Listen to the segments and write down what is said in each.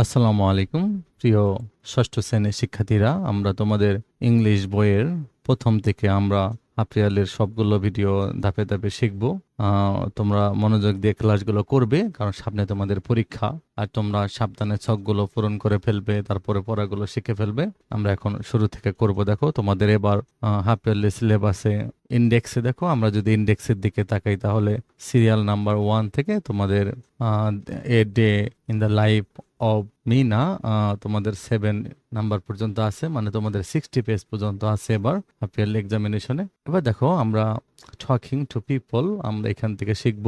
আসসালামু আলাইকুম, প্রিয় ষষ্ঠ শ্রেণির শিক্ষার্থীরা। আমরা তোমাদের ইংলিশ বইয়ের প্রথম থেকে আমরা আপ্রিয়ালের সবগুলো ভিডিও ধাপে ধাপে শিখব। তোমরা মনোযোগ দিয়ে ক্লাসগুলো করবে, কারণ সামনে তোমাদের পরীক্ষা, আর তোমরা সাবধানে ছকগুলো পূরণ করে ফেলবে, তারপরে পড়াগুলো শিখে ফেলবে। আমরা এখন শুরু থেকে করব। দেখো, তোমাদের এবার হাফ ইয়ারলি সিলেবাসে ইন্ডেক্সে দেখো, আমরা যদি ইন্ডেক্সের দিকে তাকাই তাহলে সিরিয়াল নাম্বার ওয়ান থেকে তোমাদের a day in the life of Meena তোমাদের সেভেন নাম্বার পর্যন্ত আছে মানে তোমাদের সিক্সটি পেজ পর্যন্ত আছে এবার হাফিয়ারলি এক্সামিনেশনে এবার দেখো, আমরা টকিং টু পিপল আমরা এখান থেকে শিখব।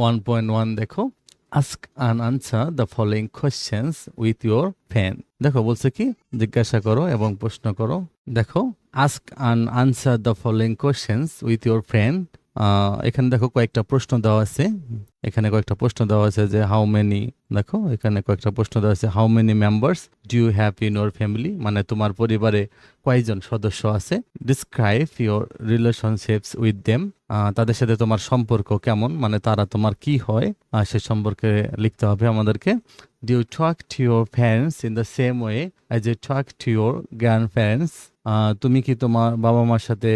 ওয়ান পয়েন্ট ওয়ান দেখো। Ask and answer the following questions with your fan দেখো, বলছে কি? জিজ্ঞাসা করো এবং প্রশ্ন করো। দেখো ask and answer the following questions with your friend এখানে দেখো কয়েকটা প্রশ্ন দেওয়া আছে। এখানে কয়েকটা প্রশ্ন দেওয়া আছে যে হাউ মেনি দেখো, এখানে কয়েকটা প্রশ্ন দেওয়া আছে how many members do you have in your family মানে তোমার পরিবারে কয়জন সদস্য আছে? Describe your relationships with them তাদের সাথে তোমার সম্পর্ক কেমন? মানে তারা তোমার কি হয়? সে সম্পর্কে লিখতে হবে আমাদেরকে। Do you to your parents in the same way as a talk to your grandparents তুমি কি তোমার বাবা মার সাথে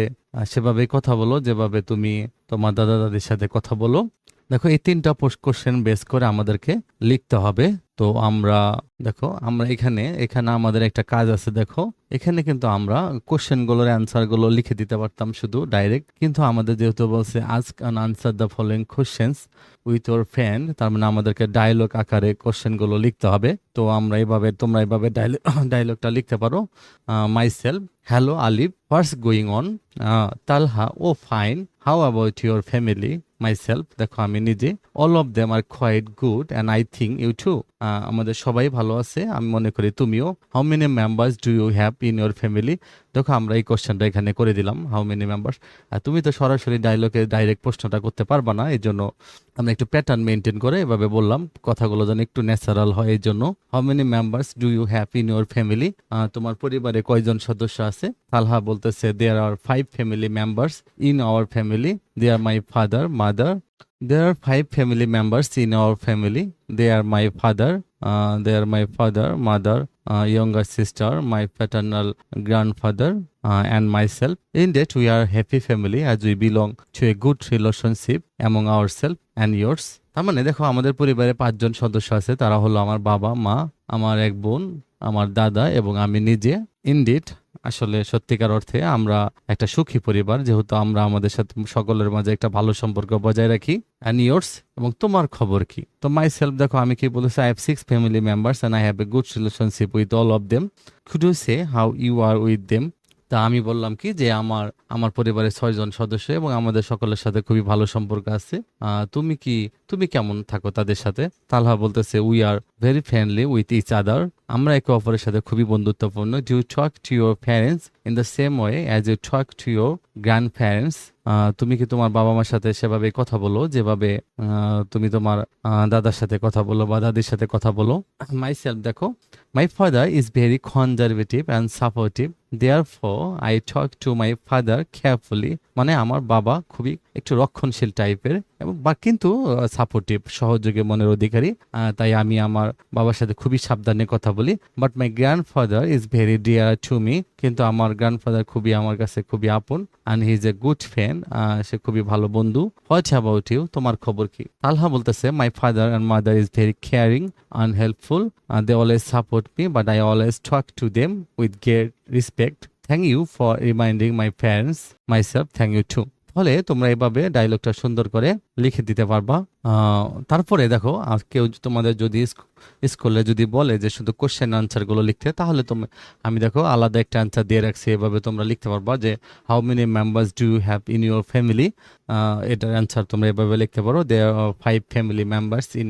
সেভাবে কথা বলো, যেভাবে তুমি তোমার দাদা দাদির সাথে কথা বলো? দেখো, এই তিনটা পোস্ট কোশ্চেন বেস করে আমাদেরকে লিখতে হবে। তো আমরা, দেখো, আমরা এখানে এখানে আমাদের একটা কাজ আছে, দেখো। এখানে কিন্তু আমরা কোশ্চেনগুলোর অ্যান্সারগুলো লিখে দিতে পারতাম শুধু ডাইরেক্ট কিন্তু আমাদের যেহেতু বলছে ask and answer the following questions with your friend তার মানে আমাদেরকে ডায়লগ আকারে কোশ্চেনগুলো লিখতে হবে। তো আমরা এইভাবে তোমরা এইভাবে ডায়লগটা লিখতে পারো। Myself hello Alif what's going on Talha, O fine how about your family myself দেখো আমি নিজে all of them are quite good and I think you too আমাদের সবাই ভালো আছে, আমি মনে করি তুমিও। How many members do you have in your family দেখো, আমরা এই কোশ্চেনটা এখানে করে দিলাম হাউ মেনি মেম্বার্স আর তুমি তো সরাসরি ডায়লগে ডাইরেক্ট প্রশ্নটা করতে পারবা না, এই জন্য আমরা একটু প্যাটার্ন মেনটেন করে এভাবে বললাম, কথাগুলো যেন একটু ন্যাচারাল হয়, এই জন্য how many members do you have in your family তোমার পরিবারে কয়জন সদস্য আছে? তালহা বলতেছে there are five family members in our family they are my father mother There are five family members in our family. They are my father, uh, they are my father, mother, uh, younger sister, my paternal grandfather, uh, and myself. In that, we are happy family as we belong to a good relationship among ourselves and yours. তার মানে দেখো আমাদের পরিবারে পাঁচজন সদস্য আছে তারা হলো আমার বাবা মা আমার এক বোন আমার দাদা এবং আমি নিজে ইনডিড আসলে সত্যিকার অর্থে আমরা একটা সুখী পরিবার, যেহেতু আমরা আমাদের সাথে সকলের মাঝে একটা ভালো সম্পর্ক বজায় রাখি। অ্যান্ড ইয়ার্স এবং তোমার খবর কি? তো মাই সেলফ দেখো, আমি কি বলেছি I have six family members and I have a good relationship with all of them could you say how you are with them তা আমি বললাম কি যে আমার আমার পরিবারের ছয়জন সদস্য এবং আমাদের সকলের সাথে খুবই ভালো সম্পর্ক আছে। তুমি কি তুমি কেমন থাকো তাদের সাথে? তালহা বলতেছে we are very friendly with each other আমরা একে অপরের সাথে খুবই বন্ধুত্বপূর্ণ। Do talk to your parents in the same way as you talk to your grandparents তুমি কি তোমার বাবা মার সাথে সেভাবে কথা বলো? যেভাবে তুমি তোমার দাদার সাথে কথা বলো বা দাদির সাথে কথা বলো? মাই সেলফ দেখো my father is very conservative and supportive therefore I talk to my father carefully মানে আমার বাবা খুবই একটু রক্ষণশীল টাইপের বা কিন্তু সাপোর্টিভ সহযোগী মনের অধিকারী তাই আমি আমার বাবার সাথে খুবই সাবধানে কথা বলি। But my grandfather is very dear to me কিন্তু আমার গ্র্যান্ডফাদার খুবই আমার কাছে খুবই আপন and he is a good friend সে খুবই ভালো বন্ধু। হোয়াট অ্যাবাউট ইউ তোমার খবর কি? তালহা বলতেছে my father and mother is very caring and helpful they always support me but I always talk to them with great respect thank you for reminding my parents myself thank you too ফলে তোমরা এভাবে ডায়লগটা সুন্দর করে লিখে দিতে পারবা। তারপরে দেখো কেউ তোমাদের যদি স্কুলে যদি বলে যে শুধু কোশ্চেন আনসারগুলো লিখতে, তাহলে তুমি, আমি দেখো আলাদা একটা আনসার দিয়ে রাখছি, এভাবে তোমরা লিখতে পারবা যে how many members do you have in your family এটার অ্যান্সার তোমরা এভাবে লিখতে পারো they five family members in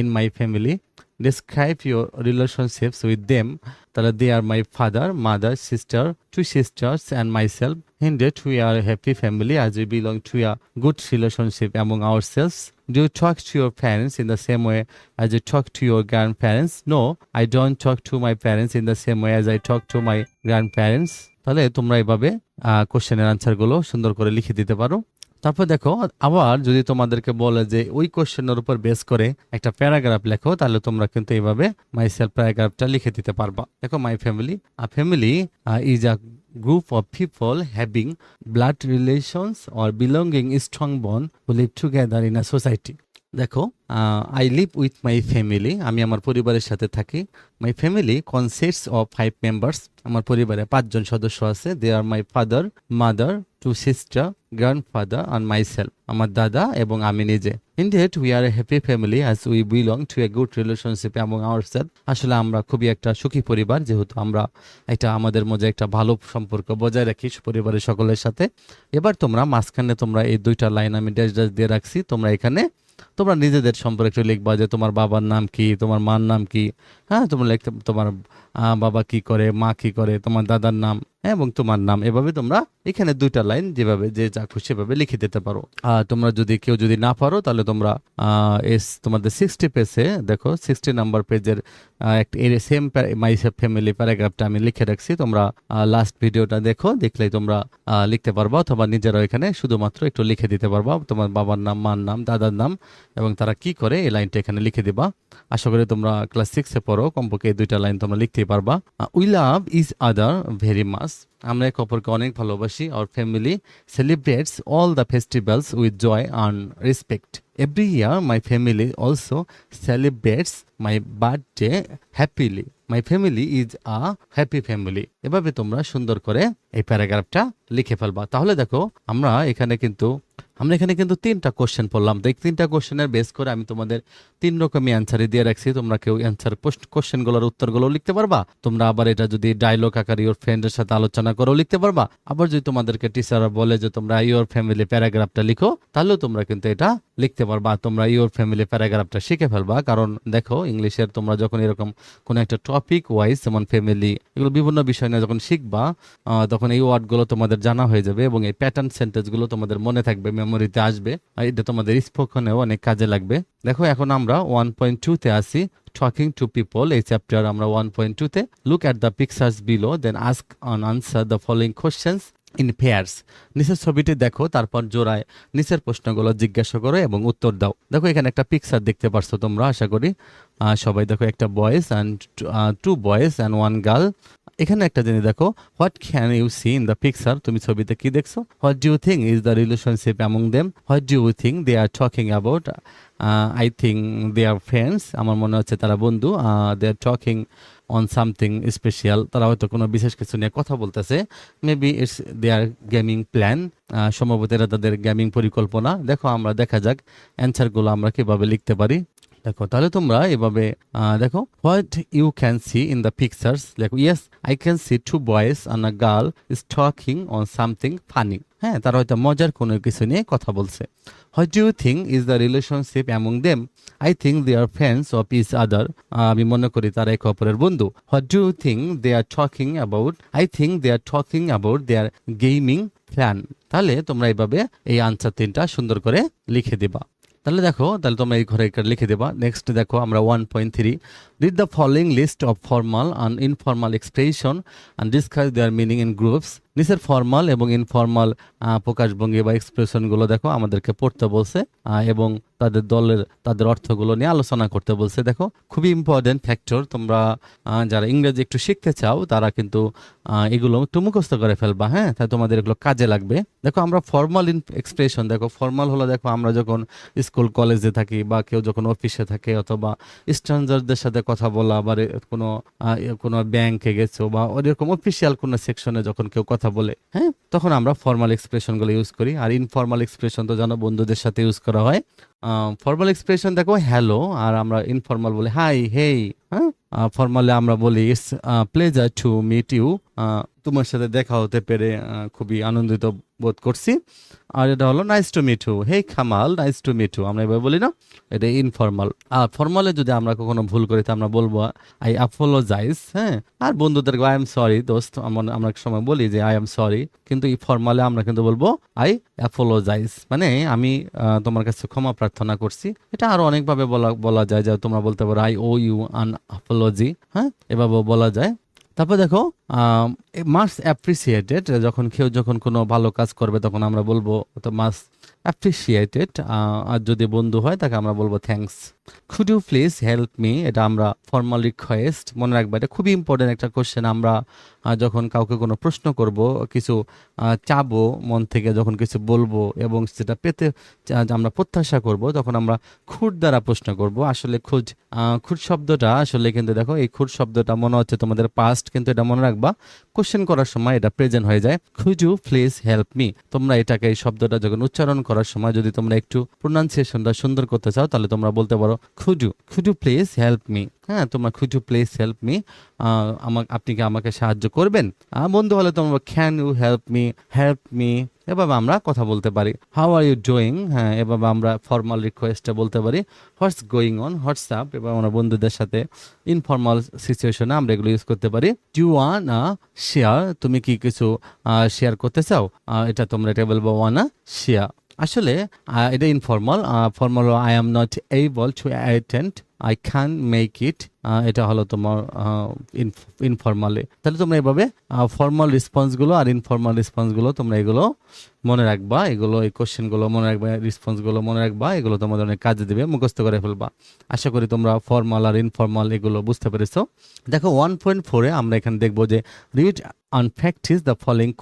in my family describe your relationships with them তাহলে they are my father mother sister two sisters and myself in that we are a happy family as we belong to a good relationship among ourselves do you talk to your parents in the same way as you talk to your grandparents no i don't talk to my parents in the same way as i talk to my grandparents তাহলে তোমরা এভাবে কোশ্চেনের আনসারগুলো সুন্দর করে লিখে দিতে পারো তারপর দেখো, আবার যদি তোমাদেরকে বলে যে ওই কোশ্চেনের উপর বেস করে একটা প্যারাগ্রাফ লেখো, তাহলে তোমরা কিন্তু এইভাবে মাই সেলফ প্যারাগ্রাফটা লিখে দিতে পারবা। দেখো my family a family is a group of people having blood relations or belonging, strong bond, who live together a society দেখো I live with my family আমি আমার পরিবারের সাথে থাকি। My family consists of five members আমার পরিবারে পাঁচজন সদস্য আছে। They are my father mother two sister grandfather and myself আমার দাদা এবং আমি নিজে। Indeed we are a happy family as we belong to a good relationship এবং আওয়ার সেলফ আসলে আমরা খুবই একটা সুখী পরিবার, যেহেতু আমরা একটা আমাদের মধ্যে একটা ভালো সম্পর্ক বজায় রাখি পরিবারের সকলের সাথে। এবার তোমরা মাঝখানে তোমরা এই দুইটা লাইন আমি ড্যাশ ড্যাশ দিয়ে রাখছি। তোমরা এখানে তোমরা নিজেদের সম্পর্কে একটু লিখবা যে তোমার বাবার নাম কি, তোমার মার নাম কি? হ্যাঁ তোমরা লিখতে তোমার বাবা কি করে, মা কি করে, তোমার দাদার নাম। এবং তোমার নাম এভাবে তোমরা এখানে দুইটা লাইন যেভাবে, যে যা খুশি সেভাবে লিখে দিতে পারো। আর তোমরা যদি কেউ যদি না পারো, তাহলে তোমরা এস, তোমাদের সিক্সটি পেজে দেখো সিক্সটি নাম্বার পেজের একটা সেম মাই ফ্যামিলি প্যারাগ্রাফটা আমি লিখে রাখছি। তোমরা লাস্ট ভিডিওটা দেখো, দেখলেই তোমরা লিখতে পারবা অথবা নিজেরাও এখানে শুধুমাত্র একটু লিখে দিতে পারবা। তোমার বাবার নাম, মার নাম, দাদার নাম এবং তারা কি করে এই লাইনটা এখানে লিখে দিবা। আশা করি তোমরা ক্লাস সিক্সে পড়ো, কমপক্ষে দুইটা লাইন তোমরা লিখতেই পারবা। We love each other very much আমরা এক অপরকে অনেক ভালোবাসি। Our family celebrates all the festivals with joy and respect every year my family also celebrates my birthday happily my family is a happy family এভাবে তোমরা সুন্দর করে এই প্যারাগ্রাফটা লিখে ফেলবা। তাহলে দেখো, আমরা এখানে কিন্তু আমরা এখানে কিন্তু তিনটা কোশ্চেন পড়লাম। এই তিনটা কোশ্চেনের বেস করে আমি তোমাদের তিন রকমই অ্যান্সারই দিয়ে রাখছি। তোমরা কেউ অ্যান্সার কোশ্চেনগুলোর উত্তরগুলো লিখতে পারবা। তোমরা আবার এটা যদি ডায়লগ আকারে ইওর ফ্রেন্ডের সাথে আলোচনা করেও লিখতে পারবা। আবার যদি তোমাদেরকে টিচাররা বলে যে, তোমরা ইওর ফ্যামিলি প্যারাগ্রাফটা লিখো, তাহলেও তোমরা কিন্তু এটা লিখতে পারবা। তোমরা ইওর ফ্যামিলি প্যারাগ্রাফটা শিখে ফেলবা। কারণ দেখো, ইংলিশের তোমরা যখন এরকম কোনো একটা টপিক ওয়াইজ যেমন ফ্যামিলি এগুলো বিভিন্ন বিষয় নিয়ে যখন শিখবা তখন এই ওয়ার্ডগুলো তোমাদের জানা হয়ে যাবে এবং এই প্যাটার্ন সেন্টেন্সগুলো তোমাদের মনে থাকবে মেমোরিতে আসবে, আর এটা তোমাদের স্পোকনেও অনেক কাজে লাগবে। দেখো, এখন আমরা ওয়ান পয়েন্ট টুতে আসি টকিং টু পিপল এই চ্যাপ্টার আমরা ওয়ান পয়েন্ট টুতে look at the pictures below then ask and answer the following questions in pairs নিচের ছবিটি দেখো, তারপর জোড়ায় নিচের প্রশ্নগুলো জিজ্ঞাসা করো এবং উত্তর দাও। দেখো, এখানে একটা পিকচার দেখতে পারছ তোমরা, আশা করি। সবাই দেখো, একটা boys and two boys and one girl এখানে একটা জিনিস দেখো what can you see in the picture তুমি ছবিতে কি দেখছ? What do you think is the relationship among them what do you think they are talking about I think they are friends আমার মনে হচ্ছে তারা বন্ধু। They are talking on something special তারা হয়তো কোনো বিশেষ কিছু নিয়ে কথা বলতেছে। Maybe it's there gaming plan সম্ভবত এরা তাদের গেমিং পরিকল্পনা। দেখো আমরা দেখা যাক। অ্যান্সারগুলো আমরা কীভাবে লিখতে পারি। দেখো, তাহলে তোমরা এভাবে দেখো what you can see in the pictures দেখো yes I can see two boys and a girl is talking on something funny হ্যাঁ তারা হয়তো মজার কোনো কিছু নিয়ে কথা বলছে। What you think is the relationship among them I think they are friends of each other আমি মনে করি তারা একে অপরের বন্ধু। What do you think they are talking about I think they are talking about their gaming plan তাহলে তোমরা এইভাবে এই আনসার তিনটা সুন্দর করে লিখে দিবা। তাহলে দেখো তাহলে তোমরা এই ঘরে লিখে দেবা। নেক্সট দেখো আমরা one point three read the following list of formal and informal expression and discuss their meaning in groups নিচের ফর্মাল এবং ইনফর্মাল প্রকাশভঙ্গি বা এক্সপ্রেশনগুলো দেখো, আমাদেরকে পড়তে বলছে এবং তাদের দলের, তাদের অর্থগুলো নিয়ে আলোচনা করতে বলছে। দেখো, খুবই ইম্পর্টেন্ট ফ্যাক্টর তোমরা যারা ইংরেজি একটু শিখতে চাও, তারা কিন্তু এগুলো একটু মুখস্থ করে ফেলবা হ্যাঁ? তাই তোমাদের এগুলো কাজে লাগবে। দেখো, আমরা ফর্মাল ইন এক্সপ্রেশন দেখো ফর্মাল হলো, দেখো, আমরা যখন স্কুল কলেজে থাকি বা কেউ যখন অফিসে থাকে অথবা স্ট্রেঞ্জারদের সাথে কথা বলা বা কোনো কোনো ব্যাংকে গেছো বা ওরকম অফিসিয়াল কোনো সেকশনে যখন কেউ কথা বলে হ্যাঁ? তখন আমরা ফর্মাল এক্সপ্রেশনগুলো ইউজ করি। আর ইনফর্মাল এক্সপ্রেশন তো জানো বন্ধুদের সাথে ইউজ করা হয়। ফর্মাল এক্সপ্রেশন দেখো হ্যালো আর আমরা ইনফর্মাল বলি হাই হেই হ্যাঁ? ফর্মালে আমরা বলি it's pleasure to meet you তোমার সাথে দেখা হতে পেরে খুবই আনন্দিত বোধ করছি। আর এটা হলো nice to meet you hey Kamal nice to meet you আমরা এবার বলি না, এটা ইনফর্মাল আর ফর্মালে যদি আমরা কখনো ভুল করি, তো আমরা বলব আই অ্যাপোলোজাইজ হ্যাঁ? আর বন্ধুদেরকে আই এম সরি দোস্ত। আমরা সময় বলি যে আই এম সরি কিন্তু এই ফর্মালে আমরা কিন্তু বলব আই অ্যাপোলোজাইজ মানে আমি তোমার কাছে ক্ষমা প্রার্থনা করছি। এটা আরও অনেকভাবে বলা বলা যায় যে তোমরা বলতে পারো I owe you an apology হ্যাঁ? এভাবেও বলা যায়। তারপর দেখো মাস অ্যাপ্রিসিয়েটেড যখন কেউ যখন কোনো ভালো কাজ করবে, তখন আমরা বলব, তো মাস অ্যাপ্রিসিয়েটেড আর যদি বন্ধু হয়, তাকে আমরা বলব thanks could you please help me এটা আমরা ফর্মাল রিকোয়েস্ট মনে রাখব, এটা খুবই ইম্পর্টেন্ট একটা কোশ্চেন আমরা যখন কাউকে কোনো প্রশ্ন করব, কিছু চাবো, মন থেকে যখন কিছু বলব, এবং সেটা পেতে আমরা প্রত্যাশা করব, তখন আমরা খুঁট দ্বারা প্রশ্ন করব। আসলে খুঁজ খুঁট শব্দটা, আসলে কিন্তু দেখো, এই খুঁট শব্দটা মনে হচ্ছে তোমাদের পাস্ট কিন্তু এটা মনে রাখবা কোশ্চেন করার সময় এটা প্রেজেন্ট হয়ে যায়। খুজু প্লিজ হেল্প মি তোমরা এটাকে এই শব্দটা যখন উচ্চারণ করার সময় যদি তোমরা একটু প্রোনাউন্সিয়েশনটা সুন্দর করতে চাও, তাহলে তোমরা বলতে পারো খুজু খুজু প্লিজ হেল্প মি হ্যাঁ তোমরা খুজু প্লিজ হেল্প মি আমাকে, আপনি কি আমাকে সাহায্য করবেন? বন্ধু হলে তোমরা can you help me help me এভাবে আমরা কথা বলতে পারি। হাউ আর ইউ ডুইং হ্যাঁ এভাবে আমরা ফর্মাল রিকোয়েস্টটা বলতে পারি। হোয়াটস গোয়িং অন হোয়াটসঅ্যাপ এবার আমরা বন্ধুদের সাথে ইনফর্মাল সিচুয়েশনে আমরা এগুলো ইউজ করতে পারি। ডু ওয়ান শেয়ার তুমি কি কিছু শেয়ার করতে চাও? এটা তোমরা এটা বলব আ শেয়ার আসলে এটা informal formal I am not able to attend I can make it এটা হলো তোমার ইনফর্মালে তাহলে তোমরা এভাবে ফর্মাল রেসপন্সগুলো আর ইনফর্মাল রেসপন্সগুলো তোমরা এগুলো মনে রাখবা। এগুলো, এই কোশ্চেনগুলো মনে রাখবা রেসপন্সগুলো মনে রাখবা। এগুলো তোমাদের অনেক কাজে দিবে, মুখস্থ করে ফেলবা। আশা করি তোমরা ফর্মাল আর ইনফর্মাল এগুলো বুঝতে পেরেছ। দেখো ওয়ান পয়েন্ট ফোরে আমরা এখানে দেখব যে read and practice the following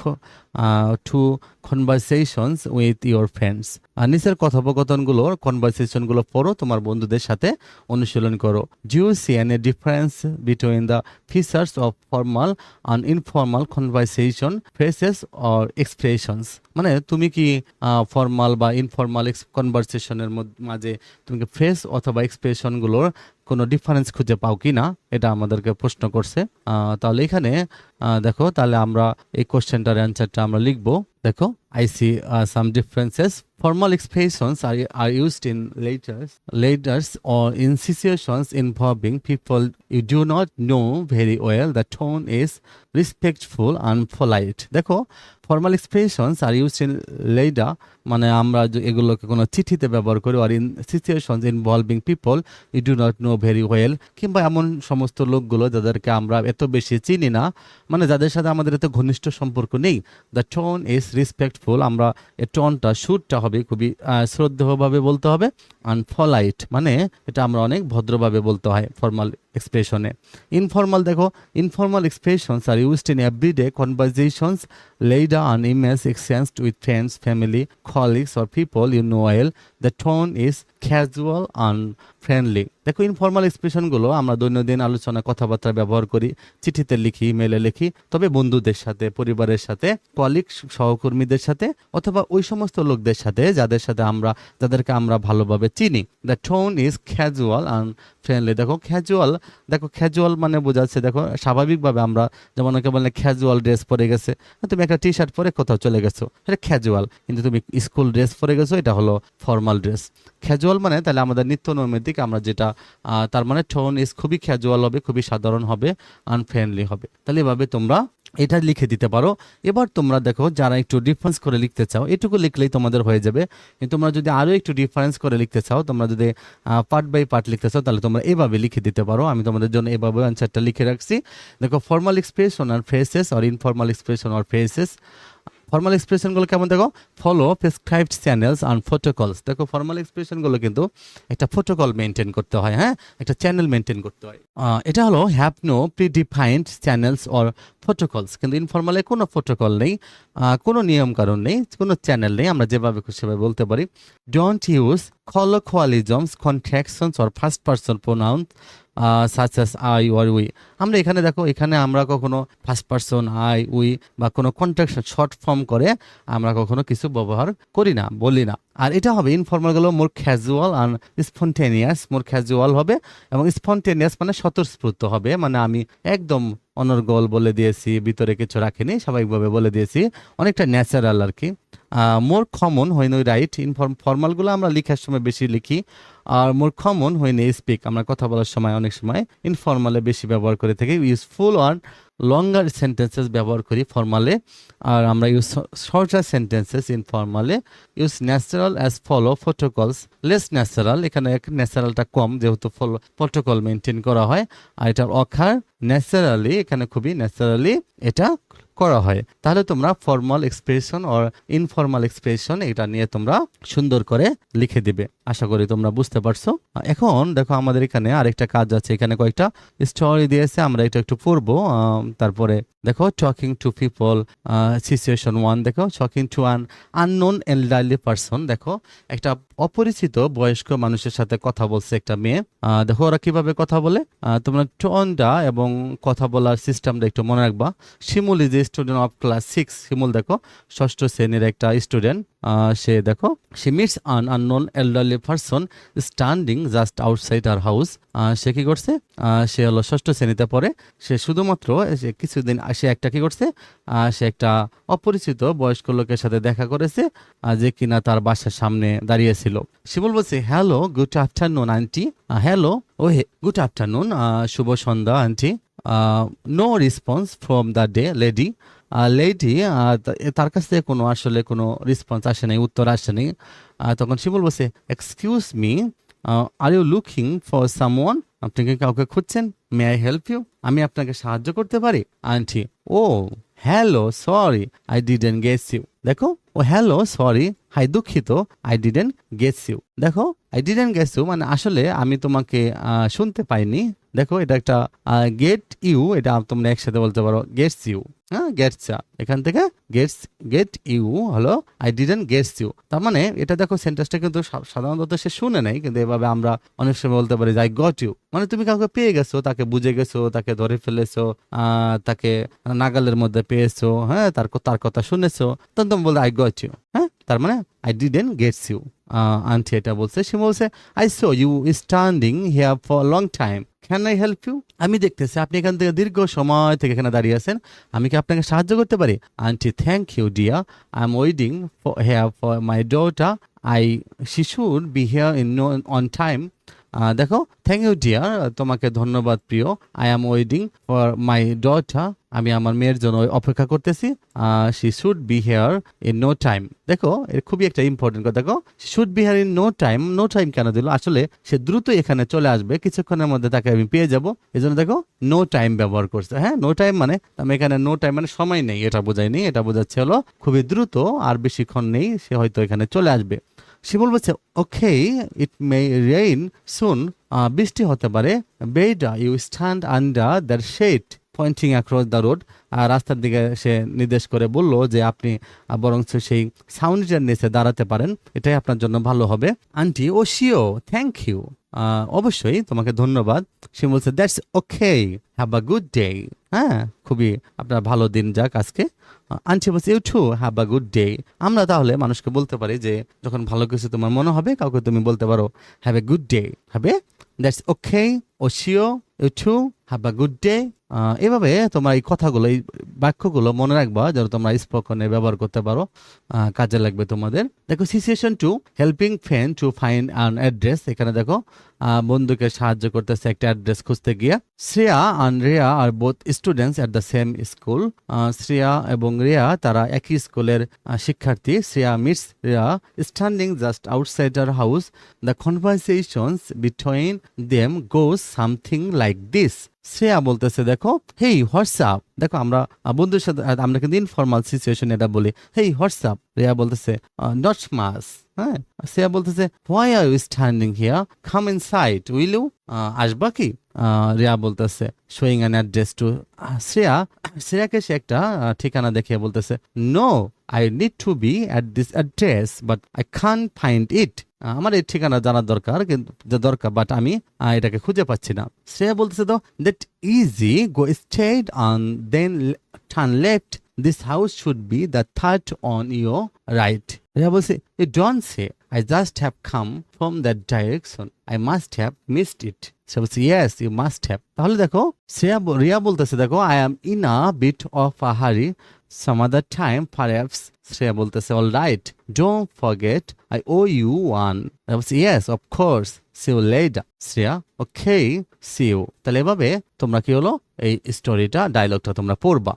uh, two conversations with your friends. আর নিচের কথোপকথনগুলো কনভারসেশনগুলো পড়ো তোমার বন্ধুদের সাথে অনুশীলন করো। Do you see any difference between the features of formal and informal conversation phrases or expressions মানে তুমি কি ফর্মাল বা ইনফর্মাল কনভারসেশনের মাঝে তুমি কি ফ্রেস অথবা এক্সপ্রেশনগুলোর কোনো ডিফারেন্স খুঁজে পাও কি না? এটা আমাদেরকে প্রশ্ন করছে। তাহলে এখানে দেখো, তাহলে আমরা এই কোশ্চেনটার অ্যান্সারটা আমরা লিখব। দেখো I see some differences formal expressions are, are used in letters letters or in situations involving people you do not know very well the tone is respectful and polite দেখো formal expressions are use in letter মানে আমরা এগুলোকে কোনো চিঠিতে ব্যবহার করি আর in situations involving people you do not know very well কিংবা এমন সমস্ত লোকগুলো যাদেরকে আমরা এত বেশি চিনি না মানে যাদের সাথে আমাদের এত ঘনিষ্ঠ সম্পর্ক নেই দ্য টোন ইজ রেসপেক্টফুল আমরা এ টোনটা সুরটা হবে খুবই আহ, শ্রদ্ধেয়ভাবে বলতে হবে অ্যান্ড ফলাইট মানে এটা আমরা অনেক ভদ্রভাবে বলতে হয় ফর্মাল এক্সপ্রেশনে ইনফর্মাল দেখো informal expressions are used in everyday conversations later on emails exchanged with friends family, colleagues, or people you know well. The tone is casual and friendly দেখো ইনফর্মাল এক্সপ্রেশনগুলো আমরা দৈনন্দিন আলোচনা কথাবার্তা ব্যবহার করি, চিঠিতে লিখি মেলে লিখি, তবে বন্ধুদের সাথে, পরিবারের সাথে কলিগ সহকর্মীদের সাথে, অথবা ওই সমস্ত লোকদের সাথে, যাদের সাথে আমরা, যাদেরকে আমরা ভালোভাবে চিনি। The tone is casual and friendly দেখো ক্যাজুয়াল দেখো ক্যাজুয়াল মানে বোঝাচ্ছে, দেখো, স্বাভাবিকভাবে আমরা যেমন ওকে বললে ক্যাজুয়াল ড্রেস পরে গেছে, তুমি একটা টি শার্ট পরে কোথাও চলে গেছো, এটা ক্যাজুয়াল কিন্তু তুমি স্কুল ড্রেস পরে গেছো, এটা হলো ফর্মাল ড্রেস ক্যাজুয়াল মানে তাহলে আমাদের নিত্য নৈমিত্তিক আমরা যেটা তার মানে টোন ইজ খুবই ক্যাজুয়াল হবে, খুবই সাধারণ হবে আনফ্রেন্ডলি হবে। তাহলে এভাবে তোমরা এটা লিখে দিতে পারো। এবার তোমরা দেখো যারা একটু ডিফারেন্স করে লিখতে চাও, এটুকু লিখলেই তোমাদের হয়ে যাবে। কিন্তু তোমরা যদি আরও একটু ডিফারেন্স করে লিখতে চাও, তোমরা যদি পার্ট বাই পার্ট লিখতে চাও, তাহলে তোমরা এভাবে লিখে দিতে পারো। আমি তোমাদের জন্য এভাবে অ্যান্সারটা লিখে রাখছি। দেখো ফর্মাল এক্সপ্রেশন আর ফ্রেসেস আর ইনফর্মাল এক্সপ্রেশন আর ফ্রেসেস ফর্মাল এক্সপ্রেশনগুলো কেমন দেখো? Follow prescribed channels and protocols দেখো ফর্মাল এক্সপ্রেশনগুলো কিন্তু একটা প্রোটোকল মেনটেন করতে হয় হ্যাঁ? একটা চ্যানেল মেনটেন করতে হয়। এটা হলো have no predefined channels or protocols কিন্তু ইনফর্মালে কোনো প্রোটোকল নেই কোনো নিয়ম কারণ নেই, কোনো চ্যানেল নেই। আমরা যেভাবে খুশি সেভাবে বলতে পারি। Don't use colloquialisms, contractions or first person pronouns such as I or we আমরা এখানে দেখো, এখানে আমরা কখনো ফার্স্ট পার্সন আই উই বা কোনো কন্ট্রাকশন শর্ট ফর্ম করে আমরা কখনো কিছু ব্যবহার করি না, বলি না। আর এটা হবে ইনফর্মালগুলো মোর ক্যাজুয়াল আর স্পন্টেনিয়াস মোর ক্যাজুয়াল হবে এবং স্পন্টেনিয়াস মানে স্বতঃস্ফূর্ত হবে মানে আমি একদম অনর্গল বলে দিয়েছি, ভিতরে কিছু রাখিনি, স্বাভাবিকভাবে বলে দিয়েছি, অনেকটা ন্যাচারাল আর কি। More common in write inform ফর্মালগুলো আমরা লিখার সময় বেশি লিখি। আর মোর কমন নে স্পিক আমরা কথা বলার সময়, অনেক সময় ইনফর্মালে বেশি ব্যবহার করে থাকি ইউজফুল আর লঙ্গার সেন্টেন্সেস ব্যবহার করি ফর্মালে আর আমরা use shorter sentences ইনফর্মালে use natural as follow protocols less natural এখানে ন্যাচারালটা কম যেহেতু ফলো প্রোটোকল মেনটেন করা হয়, আর এটার অখার ন্যাচারালি এখানে খুবই ন্যাচারালি এটা করা হয়। তাহলে তোমরা formal expression or informal expression এটা নিয়ে তোমরা সুন্দর করে লিখে দিবে। আশা করি তোমরা বুঝতে পারছ। এখন দেখো আমাদের এখানে আরেকটা কাজ আছে। এখানে কয়েকটা স্টোরি দিয়েছে, আমরা এটা একটু পড়ব তারপরে দেখো talking to people situation one দেখো talking to an unknown elderly person দেখো, একটা অপরিচিত বয়স্ক মানুষের সাথে কথা বলছে একটা মেয়ে। দেখো, ওরা কীভাবে কথা বলে? তোমরা টোনটা এবং কথা বলার সিস্টেমটা একটু মনে রাখবা। Shimul is student of class six Shimul, দেখো, ষষ্ঠ শ্রেণির একটা স্টুডেন্ট সে, দেখো সে meets an unknown elderly person standing just outside her house সে কি করছে? সে হলো ষষ্ঠ শ্রেণীতে পড়ে। সে শুধুমাত্র কিছুদিন সে একটা কি করছে সে একটা অপরিচিত বয়স্ক লোকের সাথে দেখা করেছে যে কিনা তার বাসার সামনে দাঁড়িয়েছিল। শিমুল বলছে hello good afternoon aunty hello oh hey good afternoon Shubho Sandhya aunty no response from the the lady lady তার কাছ থেকে কোনো আসলে কোনো রেসপন্স আসে নাই, উত্তর আসে নাই। তখন শিমুল বলছে excuse me are you looking for someone আপনি কি কাউকে খুঁজছেন? মে আই হেল্প ইউ আমি আপনাকে সাহায্য করতে পারি। Aunty, oh hello sorry I didn't guess you দেখো, ও হ্যালো সরি হাই, দুঃখিত আই ডিডেন্ট গেস ইউ দেখো আই ডিডেন্ট গেস ইউ মানে আসলে আমি তোমাকে শুনতে পাইনি। দেখো, এটা একটা গেট ইউ এটা তোমরা একসাথে বলতে পারো গেটস ইউ হ্যাঁ গেটস এখান থেকে গেটস গেট ইউ হলো আই ডিডেন্ট গেটস ইউ তার মানে এটা দেখো সেন্টেন্সটা কিন্তু সাধারণত সে শুনে নাই কিন্তু এভাবে আমরা অনেক সময় বলতে পারি যে আই গট ইউ মানে তুমি কাউকে পেয়ে গেছো, তাকে বুঝে গেছো, তাকে ধরে ফেলেছো তাকে নাগালের মধ্যে পেয়েছ হ্যাঁ তার তার কথা শুনেছো। তখন তুমি বলতে আই গট ইউ হ্যাঁ তার মানে I didn't gets you aunty এটা বলছে, সে বলছে I saw you standing here for long time can I help you আমি দেখতেছি, আপনি এখান থেকে দীর্ঘ সময় থেকে এখানে দাঁড়িয়ে আছেন। আমি কি আপনাকে সাহায্য করতে পারি। Aunty thank you dear I am waiting here for my daughter I she should be here in on time দেখো থ্যাংক ইউ ডিয়ার তোমাকে ধন্যবাদ, প্রিয়। I am waiting for my daughter আমি আমার মেয়ের জন্য অপেক্ষা করতেছি। She should be here in no time দেখো, এর খুবই একটা ইম্পর্টেন্ট কথা। দেখো should be here in no time no time কেন দিল? আসলে সে দ্রুত এখানে চলে আসবে। কিছুক্ষণের মধ্যে তাকে আমি পেয়ে যাব। এই জন্য দেখো নো টাইম ব্যবহার করছে। হ্যাঁ নো টাইম মানে আমি এখানে নো টাইম মানে সময় নেই। এটা বোঝায়নি। এটা বোঝাচ্ছে হলো, খুবই দ্রুত, আর বেশিক্ষণ নেই। সে হয়তো এখানে চলে আসবে। সে বলবে ওকে ইট মে রেইন সুন বৃষ্টি হতে পারে। Better you stand under there shade pointing across the road আর রাস্তার দিকে সে নির্দেশ করে বলল যে আপনি বরঞ্চ সেই সাউন্ডের নিচে দাঁড়াতে পারেন। এটাই আপনার জন্য ভালো হবে। Aunty, O sure thank you অবশ্যই তোমাকে ধন্যবাদ। সে বলছে that's okay have a good day হ্যাঁ খুবই আপনার ভালো দিন যাক আজকে। আন্টি বলছে you too have a good day আমরা তাহলে মানুষকে বলতে পারি যে, যখন ভালো কিছু তোমার মনে হবে, কাউকে তুমি বলতে পারো হ্যাভ এ গুড ডে হবে? That's okay oh sure you too have a good day এভাবে তোমরা এই কথাগুলো, এই বাক্যগুলো মনে রাখবা যেন তোমরা স্পোকনে ব্যবহার করতে পারো কাজে লাগবে তোমাদের। দেখো situation two helping friend to find an address এখানে দেখো বন্ধুকে সাহায্য করতেছে একটা অ্যাড্রেস খুঁজতে গিয়া। Shreya and Riya are both students at the same school Shreya এবং রেয়া, তারা একই স্কুলের শিক্ষার্থী। Shreya meets Riya standing just outside her house the conversations between them goes something like this Shreya বলতেছে, দেখো হেই হোয়াটসঅ্যাপ দেখো আমরা বন্ধুর সাথে আমরা কিন্তু ইনফর্মাল সিচুয়েশন এটা বলি। হেই হোয়াটসঅ্যাপ রেয়া বলতেছে নট মাস হ্যাঁ? বলতেছে why are you standing here come inside will you আসবা কি? রিয়া বলতেছে showing an address to Shreya, শ্রেয়াকে সে একটা ঠিকানা দেখিয়ে বলতেছে no I need to be at this address but I can find it আমার এই ঠিকানা জানার দরকার, কিন্তু দরকার বাট আমি এটাকে খুঁজে পাচ্ছি না। শ্রেয়া বলতেছে তো that easy go straight on then turn left this house should be the third on your right Riya বলছে you don't say I just have come from that direction I must have missed it সে বলছে yes you must have তাহলে দেখো, শ্রেয়া রিয়া বলতেছে, দেখো I am in a bit of a hurry some other time, perhaps Shreya বলতেছে all right don't forget I owe you one বলছে yes of course see you later Shreya okay see you তাহলে এভাবে তোমরা কি হলো? এই স্টোরিটা ডায়লগটা তোমরা পড়বা।